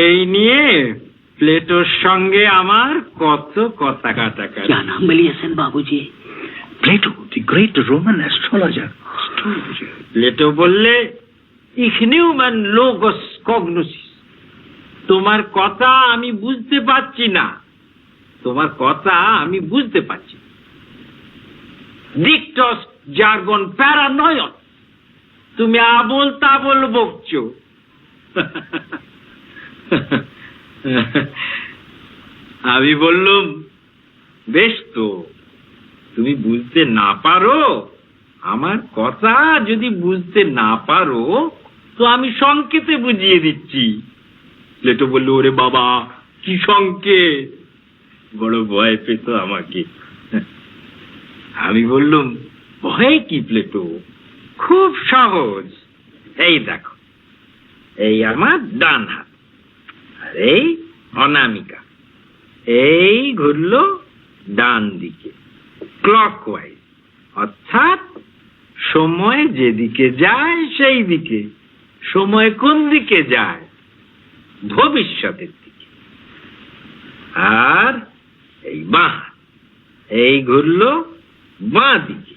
এই নিয়ে প্লেটোর সঙ্গে আমার কত কথা কাটাকাটি क्या नाम मिलिए बाबूजी Plato, the great Roman astrologer. Plato বললে ইখনিউম্যান লোগস কগনোসিস তোমার কথা আমি বুঝতে পারছি না তোমার কথা আমি বুঝতে পারছি ডিকটস জার্গন প্যারানয়ন তুমি আবল তাবল বকছো আমি বললুম, বেশ তো, তুমি বুঝতে না পারো? আমার কথা যদি বুঝতে না পারো, তো আমি সংকেতে বুঝিয়ে দিচ্ছি। প্লেটো বলল, ওরে বাবা, কি সংকেত? বড় ভয় পেত আমাকে। আমি বললুম, ভয় কি প্লেটো? খুব সহজ। এই দেখো, এই আমার ডান হাত। এই অনামিকা, এই ঘুরলো ডান দিকে ক্লকওয়াইজ অর্থাৎ সময় যেদিকে যায় সেই দিকে, সময় কোন দিকে যায়? ভবিষ্যতের দিকে। আর এই বাঁ, এই ঘুরলো বাঁ দিকে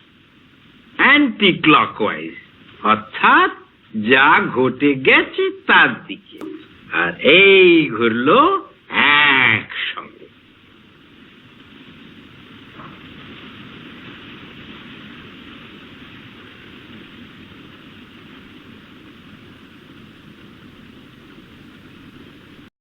অ্যান্টি ক্লকওয়াইজ অর্থাৎ যা ঘটে গেছে তার দিকে। আর এই ঘুরলো